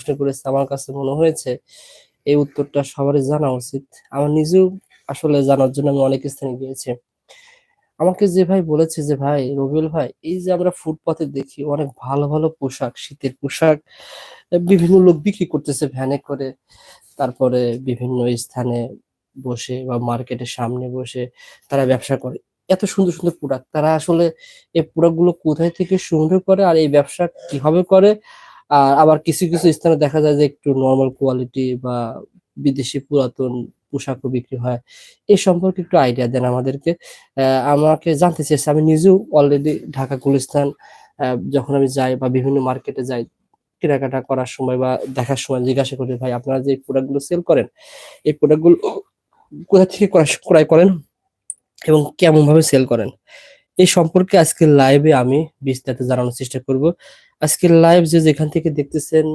প্রশ্ন করেছে, আমার কাছে মনে হয়েছে এই উত্তরটা সবারই জানা উচিত। আমার নিজেও আসলে জানার জন্য আমি অনেক স্থানে গিয়েছি। আমাকে যে ভাই বলেছে যে, ভাই, রবিউল ভাই, এই যে আমরা ফুটপাতে দেখি অনেক ভালো ভালো পোশাক, শীতের পোশাক, বিভিন্ন লোক বিক্রি করতেছে ভ্যানে করে, তারপরে বিভিন্ন স্থানে বসে বা মার্কেটের সামনে বসে তারা ব্যবসা করে। এত সুন্দর সুন্দর প্রোডাক্ট তারা আসলে এই প্রোডাক্টগুলো কোথায় থেকে সংগ্রহ করে আর এই ব্যবসা কীভাবে করে আর আবার কিছু কিছু স্থানে দেখা যায় যে একটু নর্মাল কোয়ালিটি বা বিদেশি পুরাতন পোশাকও বিক্রি হয়। এই সম্পর্কে একটু আইডিয়া দেন আমাদেরকে। আমাকে জানতে চেয়েছে, আমি নিজেও অলরেডি ঢাকা গুলিস্তান যখন আমি যাই বা বিভিন্ন মার্কেটে যাই, কেনাকাটা করার সময় বা দেখার সময় জিজ্ঞাসা করি, ভাই, আপনারা যে প্রোডাক্টগুলো সেল করেন, এই প্রোডাক্টগুলো কোথা থেকে ক্রয় করেন এবং কেমন ভাবে সেল করেন? এই সম্পর্কে আজকে লাইভে আমি বিস্তারিত জানানোর চেষ্টা করব। আজকের লাইভ যে যেখান থেকে দেখতেছেন,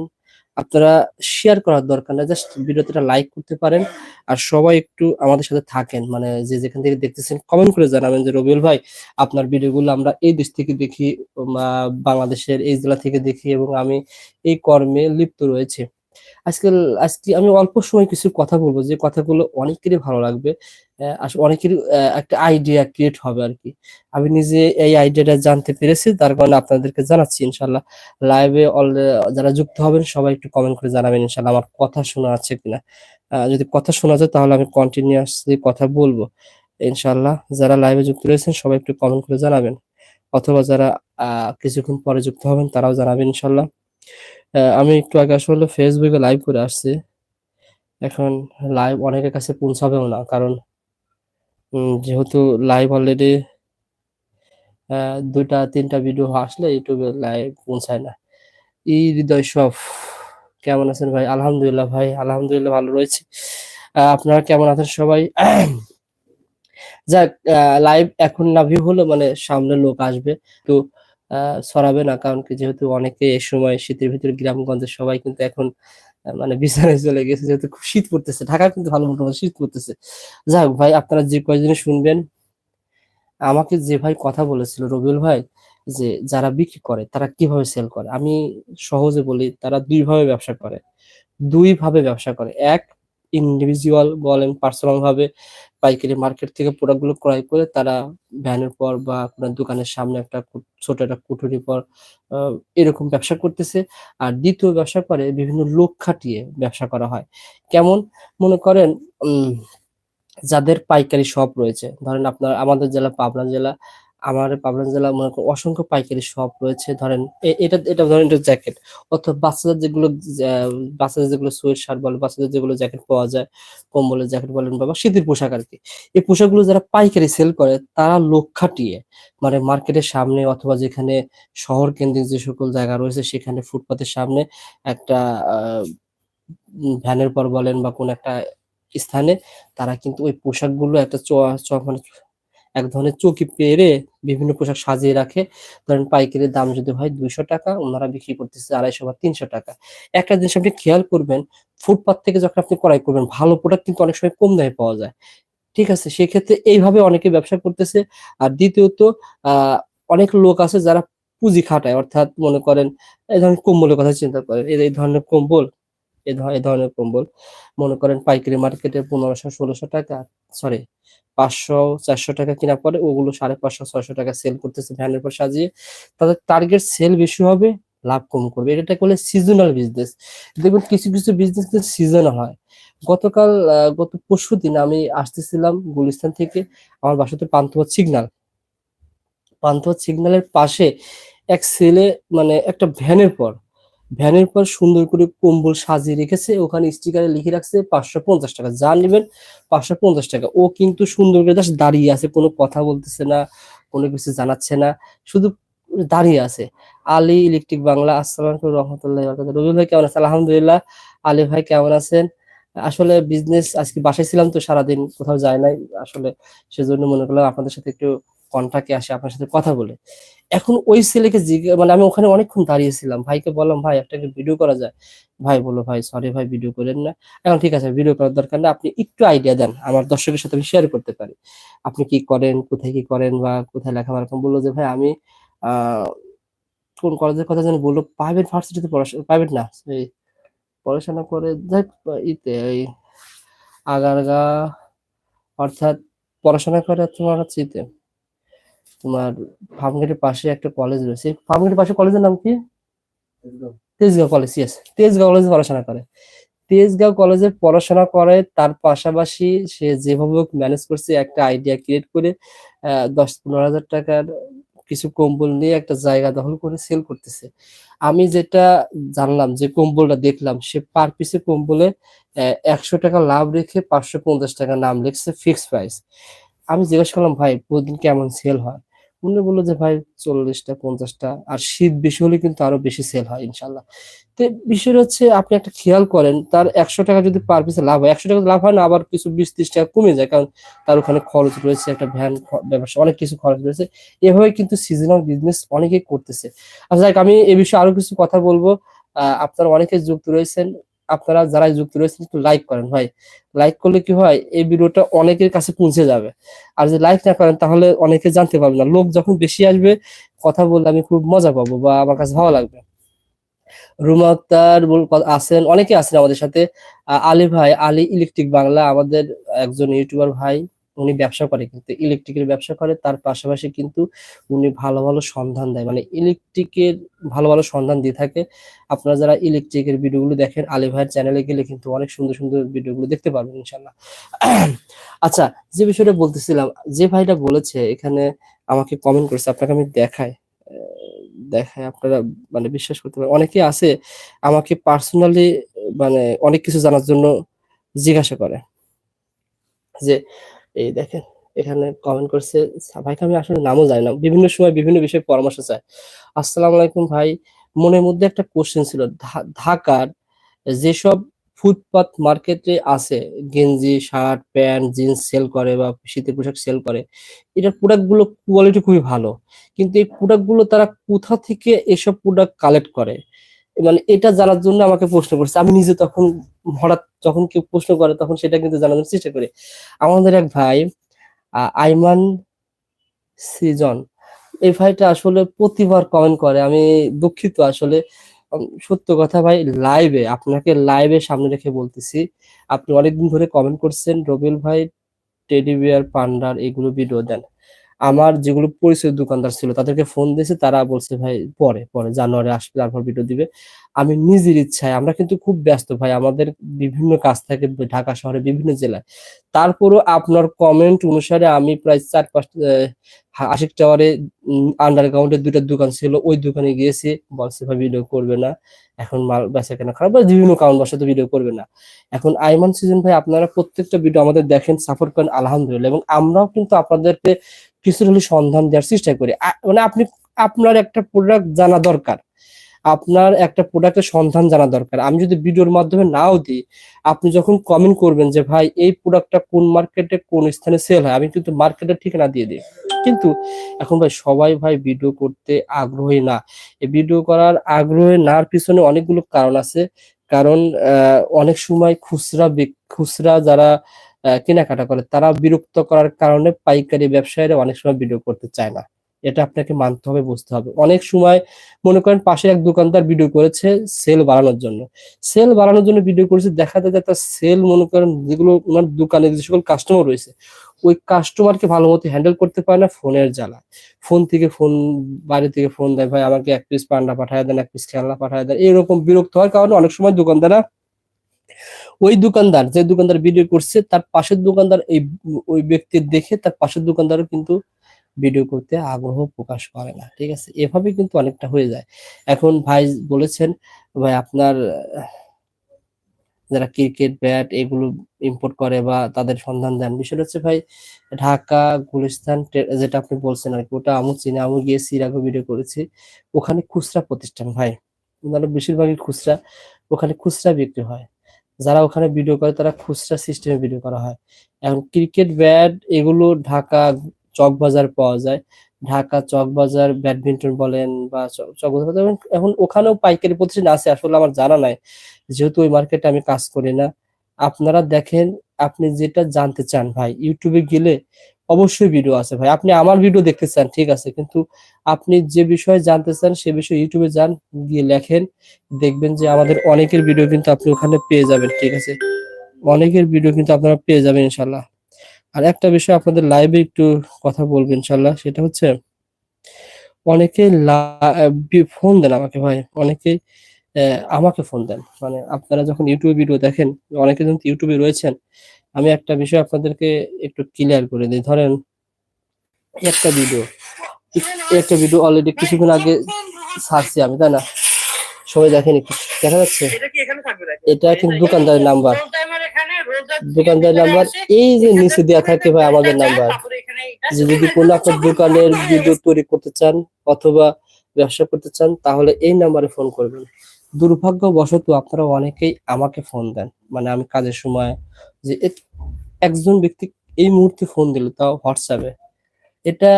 আপনারা শেয়ার করার দরকার না জাস্ট ভিডিওটা লাইক করতে পারেন আর সবাই একটু আমাদের সাথে থাকেন। মানে যে যেখান থেকে দেখতেছেন কমেন্ট করে জানাবেন যে, রবিউল ভাই, আপনার ভিডিওগুলো আমরা এই দেশ থেকে দেখি বাংলাদেশের এই জেলা থেকে দেখি এবং আমি এই কর্মে লিপ্ত রয়েছে। আজকে আজকে আমি অল্প সময় কিছু কথা বলব, যে কথাগুলো অনেকেরই ভালো লাগবে। অনেকেরই একটা আইডিয়া ক্রিয়েট হবে আর কি আমি নিজে এই আইডিয়াটা জানতে পেরেছি, তার কারণে আপনাদেরকে জানাচ্ছি ইনশাল্লাহ লাইভে অল যারা যুক্ত হবেন, সবাই একটু কমেন্ট করে জানাবেন ইনশাল্লাহ আমার কথা শোনা আছে কিনা। যদি কথা শোনা যায়, তাহলে আমি কন্টিনিউয়াসলি কথা বলব। ইনশাল্লাহ যারা লাইভে যুক্ত রয়েছেন, সবাই একটু কমেন্ট করে জানাবেন। অথবা যারা কিছুক্ষণ পরে যুক্ত হবেন, তারাও জানাবেন ইনশাল্লাহ আমি একটু আগে আসলে ফেসবুকে লাইভ করে আসছি। এখন লাইভ অনেকের কাছে পৌঁছাবেও না, কারণ যেহেতু লাইভ অলরেডি দুইটা, তিনটা ভিডিও আসলে ইউটিউবে লাইভ পৌঁছায় না। ই হৃদয় সব, কেমন আছেন ভাই? আলহামদুলিল্লাহ ভাই, আলহামদুলিল্লাহ ভালো রয়েছে। আপনারা কেমন আছেন সবাই? যাক লাইভ এখন না ভিউ হলো মানে সামনে লোক আসবে। তো ছড়াবে না, কারণ কি যেহেতু অনেকে এ সময় শীতের ভিতরে গ্রামগঞ্জে সবাই কিন্তু এখন মানে বিছানায় চলে গেছে, যেহেতু শীত পড়তেছে। ঢাকা কিন্তু ভালো মতো শীত পড়তেছে। যাই হোক ভাই, আপনারা যে কয়জনে শুনবেন, আমাকে যে ভাই কথা বলেছিল, রবিউল ভাই, যে যারা বিক্রি করে, তারা কীভাবে সেল করে? আমি সহজে বলি, তারা দুইভাবে ব্যবসা করে। দুইভাবে ব্যবসা করে। এক ইন্ডিভিজুয়াল বলেন পার্সোনাল ভাবে পাইকারি মার্কেট থেকে প্রোডাক্টগুলো ক্রয় করে তারা ভ্যানের পর বা আপনার দোকানের সামনে একটা ছোট একটা কুঠুরি পর এরকম ব্যবসা করতেছে। আর দ্বিতীয় ব্যবসা করে বিভিন্ন লোক খাটিয়ে ব্যবসা করা হয়। কেমন? মনে করেন যাদের পাইকারি শপ রয়েছে, ধরেন আপনার আমাদের জেলা, পাবনা জেলা আমার পাবনা জেলা মনে করেন অসংখ্য পাইকারি শপ রয়েছে। ধরেন এটা এটা ধরেন এটা জ্যাকেট অথবা বাচ্চাদের যেগুলো বাচ্চাদের যেগুলো সোয়েট শার্ট বলে বাচ্চাদের যেগুলো জ্যাকেট পাওয়া যায়, কম্বলের জ্যাকেট বলেন বা শীতের পোশাক আর কি। এই পোশাকগুলো যারা পাইকারি সেল করে, তারা লোক খাটিয়ে মানে মার্কেটের সামনে অথবা যেখানে শহর কেন্দ্রিক যে সকল জায়গা রয়েছে, সেখানে ফুটপাতের সামনে একটা ভ্যানের পর বলেন বা কোন একটা স্থানে, তারা কিন্তু ওই পোশাকগুলো একটা মানে এক ধরনের চৌকি পেরে বিভিন্ন পোশাক সাজিয়ে রাখে। ধরেন পাইকারি দাম যদি হয় দুইশো টাকা, ওনারা বিক্রি করতেছে আড়াইশো বা তিনশো টাকা। একটা জিনিস আপনি খেয়াল করবেন ফুটপাথ থেকে যখন আপনি ক্রয় করবেন, ভালো প্রোডাক্ট কিন্তু অনেক সময় কম দামে পাওয়া যায়। ঠিক আছে, সেক্ষেত্রে এইভাবে অনেকে ব্যবসা করতেছে। আর দ্বিতীয়ত অনেক লোক আছে যারা পুঁজি খাটায়। অর্থাৎ মনে করেন, এই ধরনের কম্বলের কথা চিন্তা করেন এই ধরনের কম্বল এই ধরনের কম্বল। মনে করেন পাইকারি মার্কেটে পনেরোশো, ষোলোশো টাকা সরি পাঁচশো, চারশো টাকা কিনা পরে ওগুলো সাড়ে পাঁচশো, ছয়শো টাকা সেল করতেছে ভ্যানের পর সাজিয়ে। তাদের টার্গেট সেল বেশি হবে, লাভ কম করবে। এটা করলে সিজনাল বিজনেস দেখবেন কিছু কিছু বিজনেস সিজনাল হয়। গতকাল গত পরশু দিন আমি আসতেছিলাম গুলিস্তান থেকে, আমার বাসাতে পান্থপথ সিগনাল পান্থপথ সিগনালের পাশে এক ছেলে মানে একটা ভ্যানের পর ভ্যানের পর সুন্দর করে কম্বল সাজিয়ে রেখেছে, ওখানে স্টিকারে লিখে রাখছে পাঁচশো পঞ্চাশ টাকা। যা নেবেন পাঁচশো পঞ্চাশ টাকা। ও কিন্তু সুন্দর করে জাস্ট দাঁড়িয়ে আছে, কোনো কথা বলতেছে না, কোনো কিছু জানাচ্ছে না, শুধু দাঁড়িয়ে আছে। আলী ইলেকট্রিক বাংলা, আসসালাম রহমতুল্লাহ রবি ভাই, কেমন আছেন? আলহামদুলিল্লাহ। আলী ভাই, কেমন আছেন? আসলে বিজনেস আজকে বাসায় ছিলাম তো, সারাদিন কোথাও যায় নাই। আসলে সেজন্য মনে করলাম আপনাদের সাথে একটু কন্টাক্টে আসে, আপনার সাথে কথা বলে। এখন ওই ছেলেকে মানে আমি ওখানে অনেকক্ষণ দাঁড়িয়েছিলাম। ভাইকে বললাম, ভাই একটা ভিডিও করা যায়? ভাই বলো ভাই সরি ভাই ভিডিও করেন না। এখন ঠিক আছে ভিডিও করার দরকার না আপনি একটু আইডিয়া দেন, আমার দর্শকের সাথে আমি শেয়ার করতে পারি। আপনি কি করেন, কোথায় কি করেন বা কোথায় লেখাপড়া বলল যে, ভাই, আমি কোন কলেজের কথা জানি বলল প্রাইভেট ভার্সিটিতে পড়াশোনা প্রাইভেট না, এই পড়াশোনা করে যাই, ইতে ওই আগারগা, অর্থাৎ পড়াশোনা করে তোমার হচ্ছে তোমার ফার্মগেটের পাশে একটা কলেজ রয়েছে। ফার্মগেটের পাশে কলেজের নাম কি? তেজগাঁও। কলেজ ইয়েস তেজগাঁও কলেজে পড়াশোনা করে। তেজগাঁও কলেজে পড়াশোনা করে তার পাশাপাশি সে যেভাবে ম্যানেজ করছে একটা আইডিয়া ক্রিয়েট করে দশ পনেরো হাজার টাকার কিছু কম্বল নিয়ে একটা জায়গা দখল করে সেল করতেছে। আমি যেটা জানলাম যে কম্বলটা দেখলাম সে পার পিসে কম্বলে একশো টাকা লাভ রেখে পাঁচশো পঞ্চাশ টাকা নাম লিখছে ফিক্সড প্রাইস আমি জিজ্ঞেস করলাম ভাই প্রতিদিন কেমন সেল হয়? উনি বলল যে, ভাই, চল্লিশটা, পঞ্চাশটা। আর শীত বেশি হলে কিন্তু আরও বেশি সেল হয়, ইনশাল্লাহ। তো বিষয়টা হচ্ছে, আপনি একটা খেয়াল করেন, তার একশো টাকা যদি পার পিসে লাভ হয়, একশো টাকা লাভ হয় না, আবার কিছু বিশ, ত্রিশ টাকা কমে যায়, কারণ তার ওখানে খরচ রয়েছে, একটা ভ্যান ব্যবসা, অনেক কিছু খরচ রয়েছে। এভাবে কিন্তু সিজনাল বিজনেস অনেকেই করতেছে। আচ্ছা আমি এ বিষয়ে আরও কিছু কথা বলব। আপনারা অনেকে যুক্ত রয়েছেন। আপনারা যারা যুক্ত রয়েছেন একটু লাইক করেন, ভাই। লাইক করলে কি হয়, এই ভিডিওটা অনেকের কাছে পৌঁছে যাবে। আর যদি লাইক না করেন, তাহলে অনেকে জানতে পারবে না। লোক যখন বেশি আসবে, কথা বললে আমি খুব মজা পাবো বা আমার কাছে ভালো লাগবে। রুমা আক্তার আছেন, অনেকে আছেন আমাদের সাথে। আলী ভাই, আলী ইলেকট্রিক বাংলা, আমাদের একজন ইউটিউবার ভাই। উনি ব্যবসা করে, কিন্তু ইলেকট্রিকের ব্যবসা করে, তার পাশাপাশি কিন্তু উনি ভালো ভালো সন্ধান দেয়। মানে ইলেকট্রিকের ভালো ভালো সন্ধান দিয়ে থাকে। আপনারা যারা ইলেকট্রিকের ভিডিওগুলো দেখেন আলী ভাইয়ের চ্যানেলে গেলে কিন্তু অনেক সুন্দর সুন্দর ভিডিওগুলো দেখতে পারবেন ইনশাল্লাহ আচ্ছা যে বিষয়টা বলতেছিলাম, যে ভাইটা বলেছে, এখানে আমাকে কমেন্ট করেছে, আপনাকে আমি দেখাই। দেখাই, আপনারা মানে বিশ্বাস করতে পারেন। অনেকে আছে, আমাকে পার্সোনালি মানে অনেক কিছু জানার জন্য জিজ্ঞাসা করে। যে এই দেখেন, এখানে কমেন্ট করছে ভাইকে আমি আসলে নামও জানি না। বিভিন্ন সময় বিভিন্ন বিষয়ে পরামর্শ চাই আসসালাম আলাইকুম ভাই, মনের মধ্যে একটা কোশ্চেন ছিল ঢাকার যেসব ফুটপাত মার্কেটে আছে, গেঞ্জি, শার্ট, প্যান্ট, জিন্স সেল করে বা শীতের পোশাক সেল করে, এটার প্রোডাক্টগুলো কোয়ালিটি খুবই ভালো, কিন্তু এই প্রোডাক্টগুলো তারা কোথা থেকে এসব প্রোডাক্ট কালেক্ট করে? মানে এটা জানার জন্য আমাকে প্রশ্ন করছে। আমি নিজে তখন হঠাৎ যখন কেউ প্রশ্ন করে তখন সেটা কিন্তু জানার জন্য চেষ্টা করি। আমাদের এক ভাই আইমান সিজন, এই ভাইটা আসলে প্রতিবার কমেন্ট করে। আমি দুঃখিত আসলে। সত্য কথা ভাই লাইভে আপনাকে লাইভে সামনে রেখে বলতেছি। আপনি অনেকদিন ধরে কমেন্ট করছেন রবিল ভাই টেডি বিয়ার পান্ডার এগুলো ভিডিও দেন। আমার যেগুলো পরিচয় দোকানদার ছিল, তাদেরকে ফোন দিয়েছে, তারা বলছে, ভাই, পরে পরে, জানুয়ারি আসবে, তারপর ভিডিও দিবে। আমি নিজের ইচ্ছায়, আমরা কিন্তু খুব ব্যস্ত ভাই, আমাদের বিভিন্ন কাজ থাকে ঢাকা শহরে বিভিন্ন জেলায়। তারপরও আপনার কমেন্ট অনুসারে আমি প্রায় চার পাঁচ আশিক টাওয়ারে আন্ডারগ্রাউন্ডে দুইটা দোকান ছিল, ওই দোকানে গিয়েছি, বলছে, ভাই ভিডিও করবে না। এখন মাল বেচা কেনা খারাপ বিভিন্ন কারণ বশত ভিডিও করবে না। এখন আইমান সিজন ভাই, আপনারা প্রত্যেকটা ভিডিও আমাদের দেখেন সাপোর্ট করেন, আলহামদুলিল্লাহ। এবং আমরাও কিন্তু আপনাদেরকে কিছু হলে সন্ধান দেওয়ার চেষ্টা করি। মানে আপনি, আপনার একটা প্রোডাক্ট জানা দরকার। আপনার একটা প্রোডাক্টের সন্ধান জানা দরকার। আমি যদি ভিডিওর মাধ্যমে নাও দিই, আপনি যখন কমেন্ট করবেন যে, ভাই, এই প্রোডাক্টটা কোন মার্কেটে কোন স্থানে সেল হয়? আমি কিন্তু মার্কেটের ঠিকানা দিয়ে দিই। কিন্তু এখন ভাই, সবাই ভাই ভিডিও করতে আগ্রহী না। এই ভিডিও করার আগ্রহী নার পিছনে অনেকগুলো কারণ আছে। কারণ অনেক সময় খুচরা খুচরা যারা কেনাকাটা করে, তারা বিরক্ত করার কারণে পাইকারি ব্যবসায়ীরা অনেক সময় ভিডিও করতে চায় না। এটা আপনাকে মানতে হবে, বুঝতে হবে। অনেক সময় মনে করেন পাশে এক দোকানদার ভিডিও করেছে সেল বাড়ানোর জন্য। সেল বাড়ানোর জন্য ভিডিও করেছে দেখা যায় তার সেল মনে করেন যেগুলো ওনার দোকানে যে সকল কাস্টমার রয়েছে, ওই কাস্টমারকে ভালো মতো হ্যান্ডেল করতে পারে না ফোনের জ্বালা ফোন থেকে ফোন বাড়ি থেকে ফোন দেয়, ভাই, আমাকে এক পিস পান্ডা পাঠায় দেন, এক পিস খেলনা পাঠায় দেন। এরকম বিরক্ত হওয়ার কারণে অনেক সময় দোকানদাররা ওই দোকানদার যে দোকানদার ভিডিও করছে, তার পাশের দোকানদার এই ওই ব্যক্তির দেখে তার পাশের দোকানদারও কিন্তু ভিডিও করতে আগ্রহ প্রকাশ করে না, ঠিক আছে? এভাবে কিন্তু অনেকটা হয়ে যায়। এখন ভাই বলেছেন, ভাই আপনার, যারা ক্রিকেট ব্যাট এগুলো ইম্পোর্ট করে বা তাদের সন্ধান দেন, বিষয়টা হচ্ছে ভাই ঢাকা, গুলিস্তান যেটা আপনি বলছেন আর কি, ওটা আমি চিনি, আমি গিয়ে এর আগে ভিডিও করেছি। ওখানে খুচরা প্রতিষ্ঠান ভাই মানে বেশিরভাগই খুচরা, ওখানে খুচরা বিক্রি হয়। যারা ওখানে ভিডিও করে, তারা খুচরা সিস্টেমে ভিডিও করা হয়। এখন ক্রিকেট ব্যাট এগুলো ঢাকা চকবাজার পাওয়া যায়। ঢাকা চকবাজার ব্যাডমিন্টন বলেন বা চক চকবাজার এখন ওখানেও পাইকারি প্রতিষ্ঠান আছে, আসলে আমার জানা নাই। যেহেতু ওই মার্কেটে আমি কাজ করি না। আপনারা দেখেন, আপনি যেটা জানতে চান ভাই ইউটিউবে গেলে অবশ্যই ভিডিও আছে ভাই। আপনি আমার ভিডিও দেখতে চান ঠিক আছে। কিন্তু আপনি যে বিষয়ে জানতে চান সে বিষয়ে ইউটিউবে যান, গিয়ে লেখেন, দেখবেন যে আমাদের অনেকের ভিডিও কিন্তু আপনি ওখানে পেয়ে যাবেন, ঠিক আছে। অনেকের ভিডিও কিন্তু আপনারা পেয়ে যাবেন ইনশাল্লাহ আর একটা বিষয় আপনাদের লাইভে একটু কথা বলব ইনশাল্লাহ সেটা হচ্ছে, অনেকে ফোন দেন আমাকে ভাই। অনেকে আমাকে ফোন দেন। মানে আপনারা যখন ইউটিউবে ভিডিও দেখেন, অনেকে যখন ইউটিউবে রয়েছেন আমি একটা বিষয় আপনাদেরকে একটু ক্লিয়ার করে দিই। ধরেন একটা ভিডিও একটা ভিডিও অলরেডি কিছুক্ষণ আগে ছাড়ছি আমি তাই না? সবাই দেখেন একটু দেখা যাচ্ছে? এটা কিন্তু দোকানদারের নাম্বার দোকানদারের নাম্বার এই যে নিচে দেওয়া থাকে ভাই আমাদের নাম্বার যে যদি কোনো আপনার দোকানের ভিডিও তৈরি করতে চান অথবা ব্যবসা করতে চান তাহলে এই নাম্বারে ফোন করবেন। দুর্ভাগ্যবশত আপনারা অনেকেই আমাকে ফোন দেন। মানে আমি কাজের সময় যে একজন ব্যক্তি এই মুহূর্তে ফোন দিল তাও হোয়াটসঅ্যাপে এটা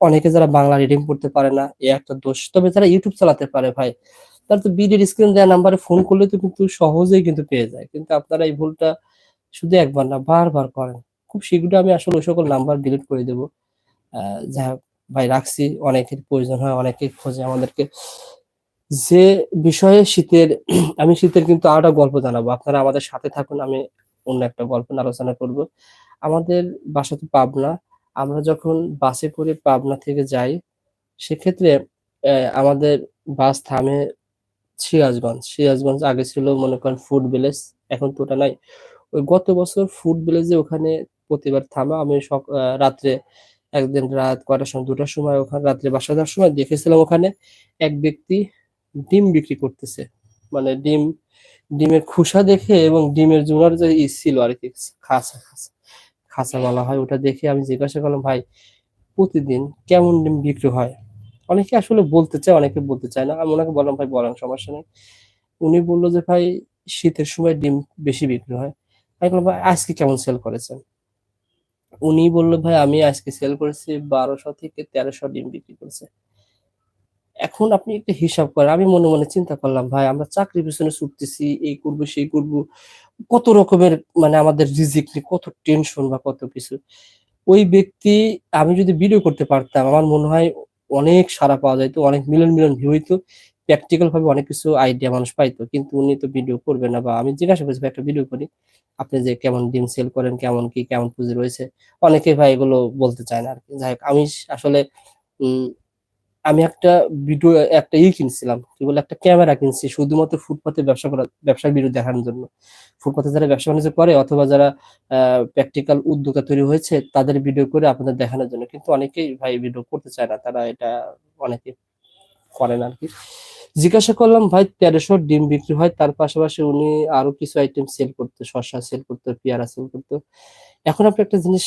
অনেকে যারা বাংলা রিডিং পড়তে পারে না, এ একটা দোষ। তবে যারা ইউটিউব চালাতে পারে ভাই, তার তো বিডির স্ক্রিন দেওয়া নাম্বারে ফোন করলে তো কিন্তু সহজেই কিন্তু পেয়ে যায়। কিন্তু আপনারা এই ভুলটা শুধু একবার না, বারবার করেন। খুব শীঘ্রই আমি আসলে ওই সকল নাম্বার ডিলিট করে দেবো। যা ভাই, রাখছি। অনেকের প্রয়োজন হয়, অনেকে খোঁজে আমাদেরকে। যে বিষয়ে শীতের, আমি শীতের কিন্তু আরেকটা গল্প জানাব। আপনারা আমাদের সাথে থাকুন, আমি অন্য একটা গল্প আলোচনা করব। আমাদের বাসা তো পাবনা। আমরা যখন বাসে করে পাবনা থেকে যাই, সেক্ষেত্রে আমাদের বাস থামে সিরাজগঞ্জ। সিরাজগঞ্জ আগে ছিল মনে করেন ফুড ভিলেজ, এখন তো ওটা নাই। ওই গত বছর ফুড ভিলেজে ওখানে প্রতিবার থামা। আমি সক রাত্রে একদিন রাত কয়টার সময়, দুটার সময় ওখানে রাত্রে বাসা যাওয়ার সময় দেখেছিলাম ওখানে এক ব্যক্তি ডিম বিক্রি করতেছে। মানে ডিম ডিমের খুসা দেখে এবং ডিমের জুনার যে ই ছিল আর কি, খাসা খাসা খাসা বলা হয়, ওটা দেখে আমি জিজ্ঞাসা করলাম, ভাই, প্রতিদিন কেমন ডিম বিক্রি হয়? অনেকে আসলে বলতে চায়, অনেকে বলতে চায় না। আমি ওনাকে বললাম, ভাই, বলেন, সমস্যা নেই। উনি বলল যে, ভাই, শীতের সময় ডিম বেশি বিক্রি হয়। আমি বললাম, ভাই, আজকে কেমন সেল করেছেন? উনি বলল, ভাই, আমি আজকে সেল করেছি বারোশো থেকে তেরোশো ডিম বিক্রি করেছে। এখন আপনি একটা হিসাব করেন। আমি মনে মনে চিন্তা করলাম, ভাই, আমরা চাকরি পিছনে ছুটতেছি, এই করব, সেই করব। কত রকমের মানে আমাদের রিজিক নিয়ে কত টেনশন বা কত কিছু? ওই ব্যক্তি, আমি যদি ভিডিও করতে পারতাম, আমার মনে হয় অনেক সারা পাওয়া যাইতো, অনেক মিলন মিলন ভিউ হইতো প্র্যাকটিক্যাল ভাবে অনেক কিছু আইডিয়া মানুষ পাইতো। কিন্তু উনি তো ভিডিও করবে না বা আমি জিজ্ঞাসা করছি একটা ভিডিও করি। আপনি যে কেমন ডিম সেল করেন, কেমন কি, কেমন পুঁজি রয়েছে? অনেকে ভাই এগুলো বলতে চায় না আর কি যাই হোক, আমি আসলে আমি একটা ভিডিও একটা ই কিনছিলাম, কি বলে, একটা ক্যামেরা কিনছি, শুধুমাত্র ফুটপাতে ব্যবসা করা, ব্যবসার ভিডিও দেখানোর জন্য। ফুটপাতে যারা ব্যবসা বাণিজ্য করে অথবা যারা প্র্যাকটিক্যাল উদ্যোক্তা তৈরি হয়েছে, তাদের ভিডিও করে আপনাদের দেখানোর জন্য। কিন্তু অনেকেই ভাই ভিডিও করতে চায় না, তারা এটা অনেকে করে না আর কি জিজ্ঞাসা করলাম, ভাই, তেরোশো ডিম বিক্রি হয়। তার পাশাপাশি উনি আরও কিছু আইটেম সেল করতো, শসা সেল করতো, পেয়ারা সেল করতো। এখন আপনি একটা জিনিস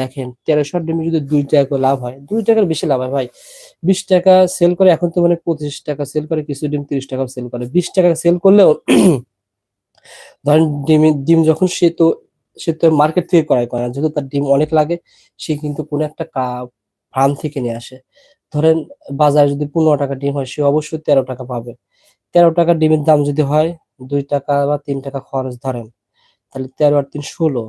দেখেন, তেরোশো ডিমে যদি দুই টাকা লাভ হয়, দুই টাকার বেশি লাভ হয় ভাই। বিশ টাকা সেল করে এখন তো মানে পঁচিশ টাকা সেল করে, কিছু ডিম তিরিশ টাকা সেল করে। বিশ টাকা সেল করলেও ধরেন ডিম ডিম যখন সে তো সে তো মার্কেট থেকে ক্রয় করে না, যেহেতু তার ডিম অনেক লাগে, সে কিন্তু কোনো একটা ফার্ম থেকে নিয়ে আসে। ধরেন বাজারে যদি পনেরো টাকা ডিম হয়, সে অবশ্যই তেরো টাকা পাবে। তেরো টাকা ডিমের দাম যদি হয়, দুই টাকা বা তিন টাকা খরচ ধরেন, তাহলে তেরো আর তিন ষোলো।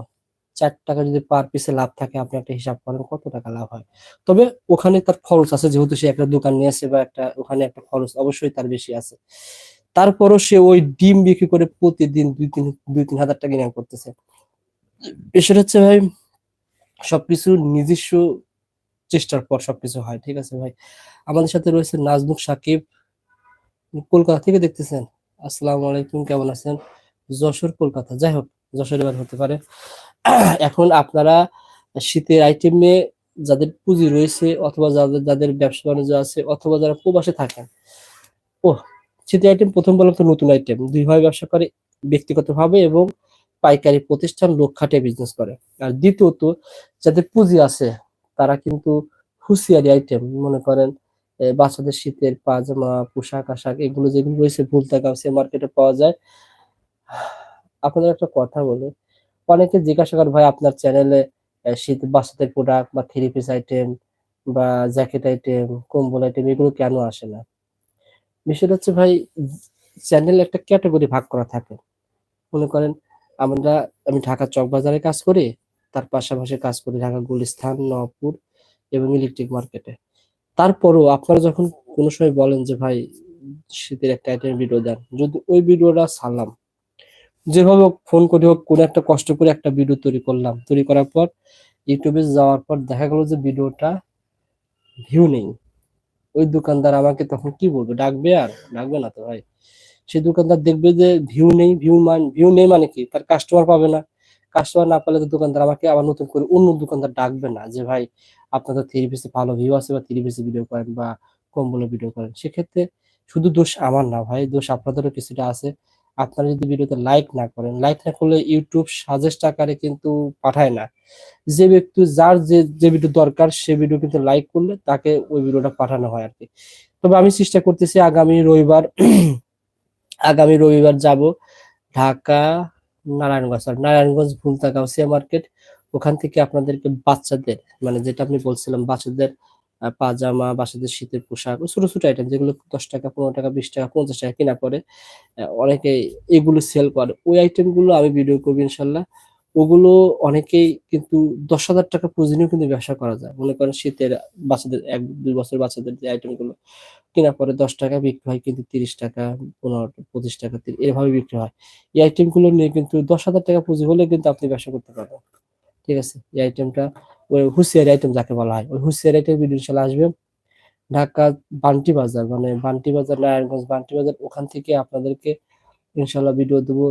চার টাকা যদি পার পিসে লাভ থাকে, আপনি একটা হিসাব করেন কত টাকা লাভ হয়। তবে ওখানে তার খরচ আছে, যেহেতু সে একটা দোকান নিয়েছে বা একটা, ওখানে একটা খরচ অবশ্যই তার বেশি আছে। তারপরও সে ওই ডিম বিক্রি করে প্রতিদিন দুই তিন দুই তিন হাজার টাকা ইনকাম করতেছে। বিষয়টা হচ্ছে ভাই, সবকিছু নিজস্ব চেষ্টার পর সবকিছু হয়, ঠিক আছে ভাই? আমাদের সাথে রয়েছে নাজমুখ সাকিব। কলকাতা থেকে দেখতেছেন? আসসালামু আলাইকুম, কেমন আছেন? যশোর, কলকাতা। যাই হোক যশোর এবার হতে পারে। এখন আপনারা শীতের আইটেমে যাদের পুঁজি রয়েছে অথবা যাদের যাদের ব্যবসা বাণিজ্য আছে অথবা যারা প্রবাসে থাকেন ও শীতের আইটেম প্রথম বললাম তো নতুন আইটেম দুইভাবে ব্যবসা করে ব্যক্তিগতভাবে এবং পাইকারি প্রতিষ্ঠান লোক খাটিয়ে বিজনেস করে। আর দ্বিতীয়ত, যাদের পুঁজি আছে, তারা কিন্তু হুঁশিয়ারি আইটেম মনে করেন বাচ্চাদের শীতের পাজামা, পোশাক, আশাক, এগুলো যেগুলো রয়েছে ভুলতা গামছে মার্কেটে পাওয়া যায়। আপনাদের একটা কথা বলে। অনেকে জিজ্ঞাসা করে ভাই, আপনার চ্যানেলে শীত বাচ্চাদের প্রোডাক্ট বা থ্রি পিস আইটেম বা জ্যাকেট আইটেম কম্বল আইটেম এগুলো কেন আসে না? বিষয়টা হচ্ছে, ভাই চ্যানেল একটা ক্যাটাগরি ভাগ করা থাকে। মনে করেন, আমরা, আমি ঢাকা চক বাজারে কাজ করি, তার পাশাপাশি কাজ করি ঢাকা গুলিস্থান নওয়াবপুর এবং ইলেকট্রিক মার্কেটে তারপরও আপনারা যখন কোনো সময় বলেন যে, ভাই, শীতের একটা আইটেম ভিডিও দেন, যদি ওই ভিডিওটা ছাড়লাম যেভাবে হোক ফোন করে হোক, কোনো একটা কষ্ট করে একটা ভিডিও তৈরি করলাম। তৈরি করার পর ইউটিউবে যাওয়ার পর দেখা গেল যে ভিডিওটা ভিউ নেই। ওই দোকানদার আমাকে তখন কি বলবে? ডাকবে আর? ডাকবে না তো ভাই। সেই দোকানদার দেখবে যে ভিউ নেই ভিউ মান ভিউ নেই মানে কি? তার কাস্টমার পাবে না। কাস্টমার না পেলে তো দোকানদার আমাকে আবার নতুন করে অন্য দোকানদার ডাকবে না যে, ভাই আপনাদের থ্রি পিসে ভালো ভিউ আছে বা থ্রি পিসে ভিডিও করেন বা কম্বলে ভিডিও করেন। সেক্ষেত্রে শুধু দোষ আমার না ভাই, দোষ আপনাদেরও কিছুটা আছে। আপনারা যদি ভিডিওতে লাইক না করেন লাইক না করলে ইউটিউব সাজেস্ট আকারে কিন্তু পাঠায় না। যে ব্যক্তি যার যে যে ভিডিও দরকার, সে ভিডিও কিন্তু লাইক করলে তাকে ওই ভিডিওটা পাঠানো হয় আর কি তবে আমি চেষ্টা করতেছি আগামী রবিবার আগামী রবিবার যাব ঢাকা, নারায়ণগঞ্জ আর নারায়ণগঞ্জ ভুলতা গাউসিয়া মার্কেট ওখান থেকে আপনাদেরকে বাচ্চাদের মানে যেটা আপনি বলছিলাম, বাচ্চাদের পাজামা, বাচ্চাদের শীতের পোশাক ছোট ছোট আইটেম যেগুলো দশ টাকা, পনেরো টাকা, বিশ টাকা, পঞ্চাশ টাকা কিনা পরে অনেকে এগুলো সেল করে। ওই আইটেমগুলো আমি ভিডিও করব ইনশাল্লাহ। ওগুলো অনেকেই কিন্তু দশ হাজার টাকা পুঁজি নিয়েও কিন্তু ব্যবসা করা যায়। মনে করেন শীতের বাচ্চাদের, এক, দুই বছর বাচ্চাদের যে আইটেমগুলো কেনার পরে দশ টাকা বিক্রি হয় কিন্তু তিরিশ টাকা, পনেরো, পঁচিশ টাকা এভাবে বিক্রি হয়। এই আইটেমগুলো নিয়ে কিন্তু দশ হাজার টাকা পুঁজি হলে কিন্তু আপনি ব্যবসা করতে পারবেন। ঠিক আছে? এই আইটেমটা ওই হুঁশিয়ারি আইটেম যাকে বলা হয়, ওই হুঁশিয়ারি আইটেম ভিডিও ইনশাল্লাহ আসবে। ঢাকা বান্টি বাজার মানে বান্টি বাজার, নারায়ণগঞ্জ বান্টি বাজার, ওখান থেকে আপনাদেরকে ইনশাল্লাহ ভিডিও দেবো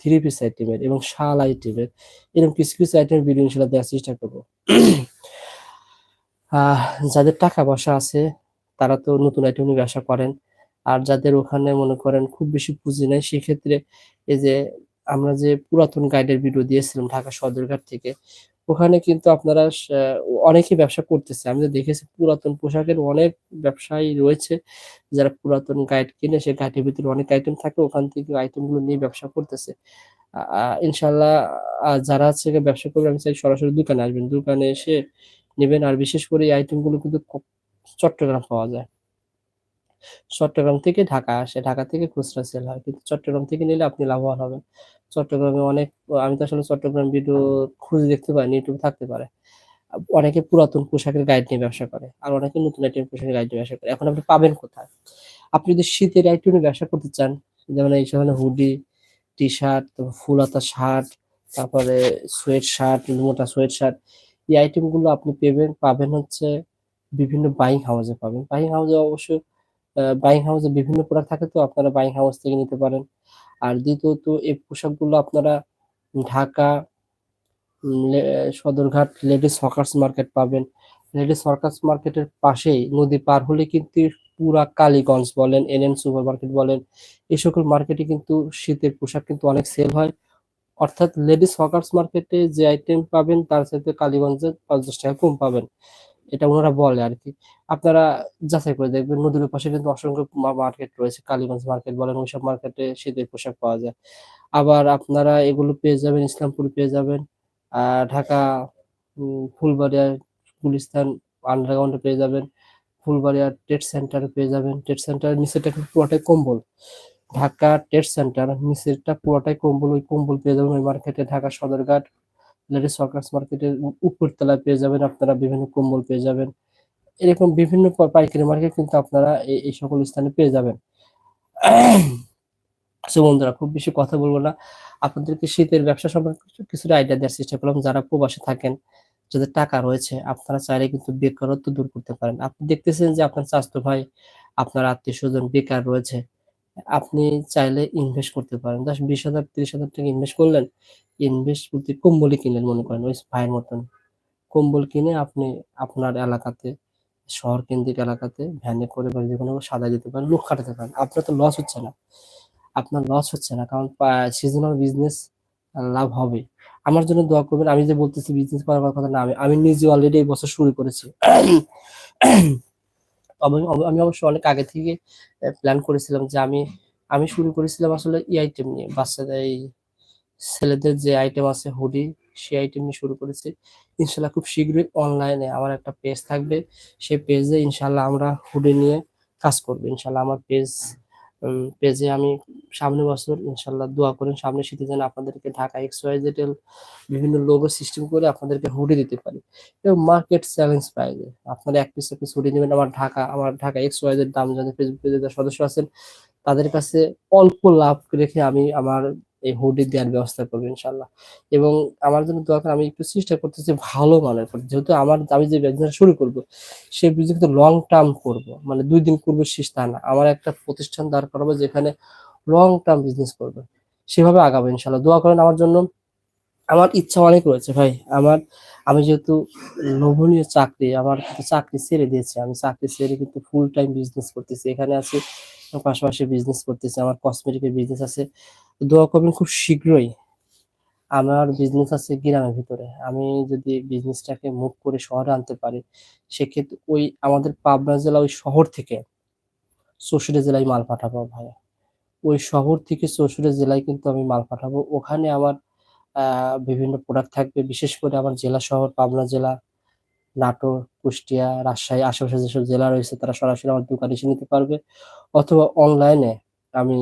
থ্রি পিস আইটেমের এবং শাল আইটেমের এরকম কিছু কিছু আইটেমের ভিডিও ইনশাল্লাহ দেওয়ার চেষ্টা করব। যাদের টাকা পয়সা আছে, তারা তো নতুন আইটেম নিয়ে ব্যবসা করেন। আর যাদের ওখানে মনে করেন খুব বেশি পুঁজি নেই, সেক্ষেত্রে এই যে আমরা যে পুরাতন গাইডের ভিডিও দিয়েছিলাম ঢাকা সদরঘাট থেকে ওখানে কিন্তু আপনারা অনেকেই ব্যবসা করতেছে। আমি দেখেছি পুরাতন পোশাকের অনেক ব্যবসায়ী রয়েছে যারা পুরাতন গাইড কিনে সে গাইডের ভিতরে অনেক আইটেম থাকে, ওখান থেকে আইটেমগুলো নিয়ে ব্যবসা করতেছে। ইনশাল্লাহ যারা গিয়ে ব্যবসা করবে, আমি চাই সরাসরি দোকানে আসবেন। দোকানে এসে নেবেন, আর বিশেষ করে এই আইটেমগুলো কিন্তু চট্টগ্রাম পাওয়া যায়। চট্টগ্রাম থেকে ঢাকা আসে। ঢাকা থেকে খুচরা সেল হয়। কিন্তু চট্টগ্রাম থেকে নিলে আপনি লাভবান হবেন। চট্টগ্রামে অনেক, আমি তো আসলে চট্টগ্রাম ভিডিও খুঁজে দেখতে পারিনি ইউটিউব থাকতে পারে। অনেকে পুরাতন পোশাকের গাইড নিয়ে ব্যবসা করে, আর অনেকে নতুন আইটেম পোশাকের গাইড নিয়ে ব্যবসা করে। এখন আপনি পাবেন কোথায়? আপনি যদি শীতের আইটেম ব্যবসা করতে চান, যেমন এই ধরনের হুডি টি শার্ট ফুল হাতা শার্ট তারপরে সোয়েট শার্ট মোটা সোয়েট শার্ট এই আইটেমগুলো আপনি পেবেন, পাবেন হচ্ছে বিভিন্ন বাইং হাউসে পাবেন। বাইং হাউসে অবশ্য বাইং হাউসে বিভিন্ন প্রোডাক্ট থাকে তো আপনারা বাইং হাউস থেকে নিতে পারেন। আর দ্বিতীয়ত, এই পোশাকগুলো আপনারা Dhaka Sadarghat, ladies hawkers market পাবেন। লেডিস হকার্স মার্কেটের পাশেই নদী পার হলে কিন্তু পুরা কালীগঞ্জ বলেন এনএন সুপার মার্কেট বলেন, এই সকল মার্কেটে কিন্তু শীতের পোশাক কিন্তু অনেক সেল হয়। অর্থাৎ লেডিস হকার্স মার্কেটে যে আইটেম পাবেন, তার সাথে কালীগঞ্জে পঞ্চাশ টাকা কম পাবেন। এটা ওনারা বলে আর কি আপনারা যাচাই করে দেখবেন নদীর পাশে কিন্তু অসংখ্য মার্কেট রয়েছে কালীগঞ্জ মার্কেট বলেন ওইসব মার্কেটে শীতের পোশাক পাওয়া যায়। আবার আপনারা এগুলো পেয়ে যাবেন ইসলামপুর পেয়ে যাবেন ঢাকা উম, ফুলবাড়িয়া গুলিস্তান আন্ডারগ্রাউন্ডে পেয়ে যাবেন ফুলবাড়িয়া ট্রেড সেন্টারে পেয়ে যাবেন। ট্রেড সেন্টারের নিচেটা পুরোটাই কম্বল। ঢাকা ট্রেড সেন্টার নিচেরটা পুরোটাই কম্বল ওই কম্বল পেয়ে যাবেন ওই মার্কেটে ঢাকা সদরঘাট লেডিস ওয়ার্কার্স মার্কেটের উপরতলায় পেয়ে যাবেন, আপনারা বিভিন্ন কম্বল পেয়ে যাবেন। এরকম বিভিন্ন পাইকারি মার্কেট কিন্তু আপনারা এই সকল স্থানে পেয়ে যাবেন। সো বন্ধুরা, খুব বেশি কথা বলব না। আপনাদেরকে শীতের ব্যবসা সম্পর্কে কিছু- কিছুটা আইডিয়া দেওয়ার চেষ্টা করলাম। যারা প্রবাসে থাকেন, যাদের টাকা রয়েছে, আপনারা চাইলে কিন্তু বেকারত্ব দূর করতে পারেন। আপনি দেখতেছেন যে আপনার স্বাস্থ্য ভাই, আপনার আত্মীয় স্বজন বেকার রয়েছে। আপনি চাইলে ইনভেস্ট করতে পারেন। দশ, বিশ হাজার, তিরিশ হাজার টাকা ইনভেস্ট করলেন ইনভেস্ট করতে কম্বলই কিনলেন মনে করেন, ওই ভাইয়ের মতন। কম্বল কিনে আপনি আপনার এলাকাতে শহর কেন্দ্রিক এলাকাতে, ভ্যানে করে বা যে কোনো সাদা দিতে পারেন, লোক খাটাতে পারেন। আপনার তো লস হচ্ছে না। আপনার লস হচ্ছে না, কারণ সিজনাল বিজনেস লাভ হবে। আমার জন্য দোয়া করবেন, আমি যে বলতেছি বিজনেস করার কথা না, আমি আমি নিজে অলরেডি এই বছর শুরু করেছি। আমি অবশ্য অনেক আগে থেকে প্ল্যান করেছিলাম যে আমি আমি শুরু করেছিলাম আসলে ই আইটেম নিয়ে। বাচ্চাদের এই ছেলেদের যে আইটেম আছে হুডি সেই আইটেম নিয়ে শুরু করেছি। ইনশাল্লাহ খুব শীঘ্রই অনলাইনে আমার একটা পেজ থাকবে। সেই পেজে ইনশাল্লাহ আমরা হুডি নিয়ে কাজ করব। ইনশাল্লাহ আমার পেজ পেজে আমি সামনে বছর ইনশাল্লাহ দোয়া করেন সামনে শীতে যেন আপনাদেরকে ঢাকা এক্স ওয়াই জেটেল বিভিন্ন লোগো সিস্টেম করে আপনাদেরকে হুডি দিতে পারি। এবং মার্কেট চ্যালেঞ্জ প্রাইজে আপনারা এক পিস এক পিস হুডি নেবেন, আমার ঢাকা আমার ঢাকা এক্স ওয়াই জেড দাম জানে ফেসবুক পেজে সদস্য আছেন, তাদের কাছে অল্প লাভ রেখে আমি আমার এই হুডি দেওয়ার ব্যবস্থা করব ইনশাল্লাহ এবং আমার জন্য দরকার আমি একটু চেষ্টা করতেছি ভালো মানের করে যেহেতু আমার, আমি যে বিজনেস শুরু করব, সেই বিজনেস কিন্তু লং টার্ম করব। মানে দুই দিন করব শেষ তা না। আমার একটা প্রতিষ্ঠান দাঁড় করাবো যেখানে লং টার্ম বিজনেস করবে। সেভাবে আগাবো ইনশাল্লাহ দোয়া করেন আমার জন্য। আমার ইচ্ছা অনেক রয়েছে ভাই। আমার, আমি যেহেতু লোভনীয় চাকরি, আমার চাকরি ছেড়ে দিয়েছে। আমি চাকরি ছেড়ে কিন্তু ফুল টাইম বিজনেস করতেছি। এখানে আছি, পাশাপাশি বিজনেস করতেছি। আমার কসমেটিকের বিজনেস আছে। দোয়া করবেন খুব শীঘ্রই। আমার বিজনেস আছে গ্রামের ভিতরে। আমি যদি বিজনেসটাকে মুভ করে শহরে আনতে পারি, সেক্ষেত্রে ওই আমাদের পাবনা জেলা ওই শহর থেকে চৌষট্টি জেলায় মাল পাঠাবো ভাই। ওই শহর থেকে চৌষট্টি জেলায় কিন্তু আমি মাল পাঠাবো। ওখানে আমার বিভিন্ন প্রোডাক্ট থাকবে। বিশেষ করে আমার জেলা শহর, পাবনা জেলা, নাটোর, কুষ্টিয়া, রাজশাহী আশেপাশে যেসব জেলা রয়েছে, তারা সরাসরি আমার দোকানে এসে নিতে পারবে। অথবা অনলাইনে আমি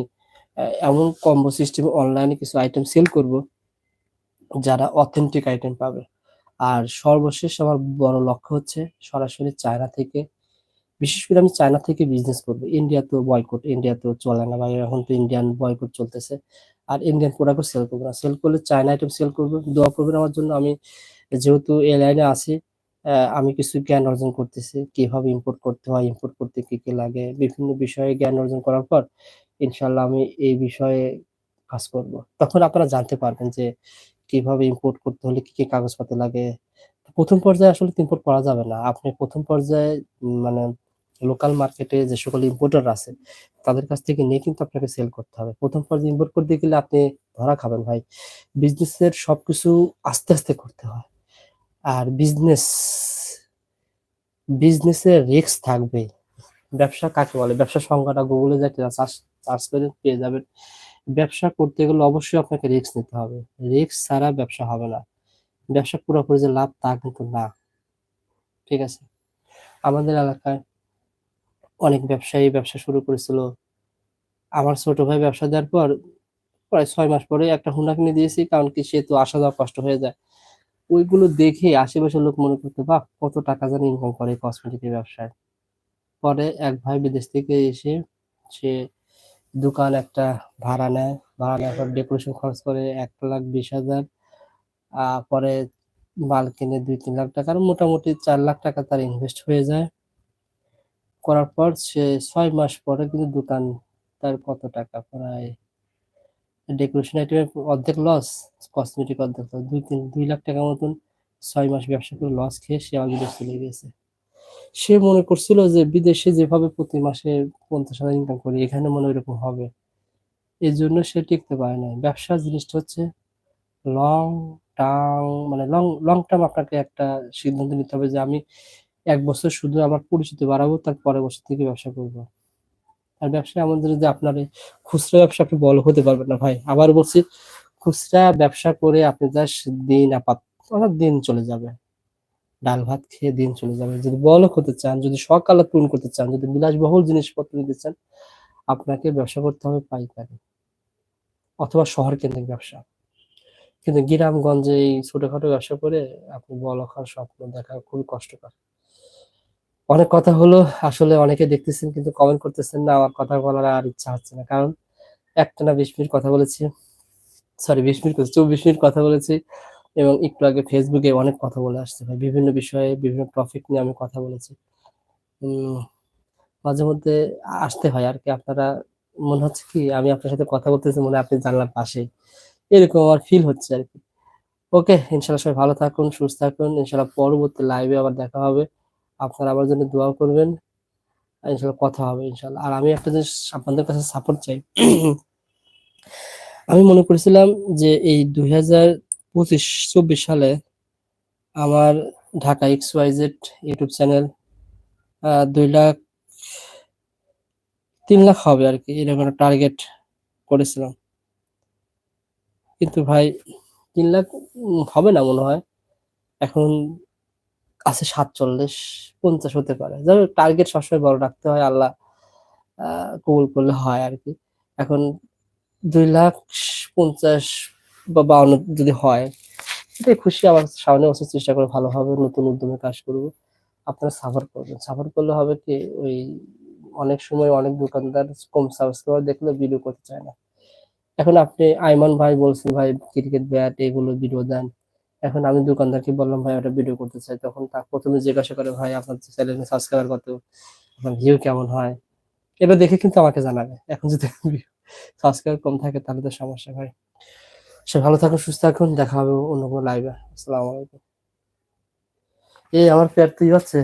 এমন কম্বো সিস্টেম অনলাইনে কিছু আইটেম সেল করব, যারা অথেন্টিক আইটেম পাবে। আর সর্বশেষ আমার বড় লক্ষ্য হচ্ছে সরাসরি চায়না থেকে, বিশেষ করে আমি চায়না থেকে বিজনেস করব। ইন্ডিয়া তো বয়কট ইন্ডিয়া তো চলে না বা এখন তো ইন্ডিয়ান বয়কট চলতেছে। আর ইন্ডিয়ান প্রোডাক্টও সেল করব না। সেল করলে চায়না আইটেম সেল করব। দোয়া করবেন আমার জন্য, আমি যেহেতু এই লাইনে আছি আমি কিছু জ্ঞান অর্জন করতেছি। কীভাবে ইম্পোর্ট করতে হয় ইম্পোর্ট করতে কি কি লাগে, বিভিন্ন বিষয়ে জ্ঞান অর্জন করার পর ইনশাল্লাহ আমি এই বিষয়ে কাজ করব। তখন আপনারা জানতে পারবেন যে কীভাবে ইম্পোর্ট করতে হলে কি কি কাগজপত্র লাগে। প্রথম পর্যায়ে আসলে ইম্পোর্ট করা যাবে না। আপনি প্রথম পর্যায়ে মানে লোকাল মার্কেটে যে সকল ইম্পোর্টার আছে, তাদের কাছ থেকে নিয়ে কিন্তু আপনাকে সেল করতে হবে। প্রথম পর্যায়ে ইম্পোর্ট করতে গেলে আপনি ধরা খাবেন ভাই। বিজনেসের সবকিছু আস্তে আস্তে করতে হয়। আর বিজনেস বিজনেসের রিস্ক থাকবে ব্যবসা কাকে বলে? ব্যবসা সংখ্যাটা গুগলে যে সার্চ করে পেয়ে যাবেন। ব্যবসা করতে গেলে অবশ্যই আপনাকে রিস্ক নিতে হবে। রিস্ক ছাড়া ব্যবসা হবে না। ব্যবসা পুরোপুরি যে লাভ তা কিন্তু না। ঠিক আছে? আমাদের এলাকায় অনেক ব্যবসায়ী ব্যবসা শুরু করেছিল। আমার ছোট ভাই ব্যবসা দেওয়ার পর প্রায় ছয় মাস পরে একটা হুন্ডা কিনে দিয়েছি, কারণ কি সে তো আসা যাওয়া কষ্ট হয়ে যায়। ওইগুলো দেখে আশেপাশের লোক মনে করতে, বাহ, কত টাকা জানি ইনকাম করে কসমেটিকের ব্যবসায়। পরে এক ভাই বিদেশ থেকে এসে সে দোকান একটা ভাড়া নেয়। ভাড়া নেওয়ার পর ডেকোরেশন খরচ করে এক লাখ বিশ হাজার। পরে মাল কিনে দুই তিন লাখ টাকার মোটামুটি চার লাখ টাকা তার ইনভেস্ট হয়ে যায়। করার পর সে ছয় মাস পরে কিন্তু দোকান তার কত টাকা? প্রায় ডেকোরেশন আইটেমের অর্ধেক লস কসমেটিক অর্ধেক loss, দুই তিন দুই লাখ টাকা মতন ছয় মাস ব্যবসা করে লস খেয়ে সে বিদেশ চলে গেছে। সে মনে করছিল যে বিদেশে যেভাবে প্রতি মাসে পঞ্চাশ হাজার ইনকাম করি, এখানে মনে এরকম হবে। এই জন্য সে টিকতে পারে না ব্যবসা জিনিসটা হচ্ছে লং টার্ম মানে লং লং টার্ম আপনাকে একটা সিদ্ধান্ত নিতে হবে যে আমি এক বছর শুধু আমার পরিচিতি বাড়াবো, তার পরের বছর থেকে ব্যবসা করব। আর ব্যবসা আমাদের যে আপনার এই খুচরা ব্যবসা আপনি বড় হতে পারবেন না ভাই। আবার বলছি, খুচরা ব্যবসা করে আপনি জাস্ট দিন আপাত অনেক দিন চলে যাবে। ডাল ভাত খেয়ে দিন চলে যাবে। যদি বলক হতে চান, যদি সকালে পূরণ করতে চান, যদি বিলাসবহুল জিনিসপত্র নিতে চান, আপনাকে ব্যবসা করতে হবে পাইকারি অথবা শহর কেন্দ্রিক ব্যবসা। কিন্তু গ্রামগঞ্জে এই ছোটখাটো ব্যবসা করে আপনি হওয়ার স্বপ্ন দেখা খুবই কষ্টকর। অনেক কথা হলো, আসলে অনেকে দেখতেছেন কিন্তু কমেন্ট করতেছেন না, আমার কথা বলার আর ইচ্ছা হচ্ছে না। কারণ একটা না বিশ মিনিট কথা বলেছি সরি বিশ মিনিট চব্বিশ মিনিট কথা বলেছি। এবং একটু আগে ফেসবুকে অনেক কথা বলে আসছে ভাই। বিভিন্ন বিষয়ে বিভিন্ন টপিক নিয়ে আমি কথা বলেছি। মাঝে মধ্যে আসতে হয় আর কি। আপনারা মনে হচ্ছে কি, আমি আপনার সাথে কথা বলতেছি মনে আপনি জানলার পাশে। এরকম আমার ফিল হচ্ছে আর কি। ওকে ইনশাল্লাহ সবাই ভালো থাকুন, সুস্থ থাকুন। ইনশাল্লাহ পরবর্তী লাইভে আবার দেখা হবে। আপনারা আমার জন্য দোয়া করবেন। ইনশাল্লাহ কথা হবে ইনশাল্লাহ আর আমি একটা জিনিস আপনাদের কাছে সাপোর্ট চাই। আমি মনে করেছিলাম যে এই দুই হাজার পঁচিশ চব্বিশ সালে আমার Dhaka X Y Z YouTube channel দুই লাখ, তিন লাখ হবে আর কি, এরকম একটা টার্গেট করেছিলাম। কিন্তু ভাই, তিন লাখ হবে না মনে হয়। এখন আছে সাতচল্লিশ, পঞ্চাশ হতে পারে। যাই টার্গেট সবসময় বড় রাখতে হয়, আল্লাহ কবুল করলে হয় আর কি। এখন দুই লাখ পঞ্চাশ বা বাউন্ন যদি হয়, এটাই খুশি আমার সামনে বছর চেষ্টা করে ভালোভাবে নতুন উদ্যমে কাজ করব। আপনারা সাফার করবেন। সাফার করলে হবে কি, ওই অনেক সময় অনেক দোকানদার কম সাবস্ক্রাইবার দেখলে ভিডিও করতে চায় না। এখন আপনি আইমান ভাই বলছেন, ভাই ক্রিকেট ব্যাট এগুলো ভিডিও দেন। এখন আমি দোকানদারকে বললাম, ভাই, ওটা ভিডিও করতে চাই। তখন তার প্রথমে জিজ্ঞাসা করে, ভাই, আপনার চ্যানেলে সাবস্ক্রাইবার কত? আপনার ভিউ কেমন হয়? এটা দেখে কিন্তু আমাকে জানাবে। এখন যদি সাবস্ক্রাইব কম থাকে, তাহলে তো সমস্যা, ভাই। সে ভালো থাকুন, সুস্থ থাকুন, দেখা হবে অন্য কোনো লাইভে আসসালামু আলাইকুম। এই আমার পেট তুই হচ্ছে।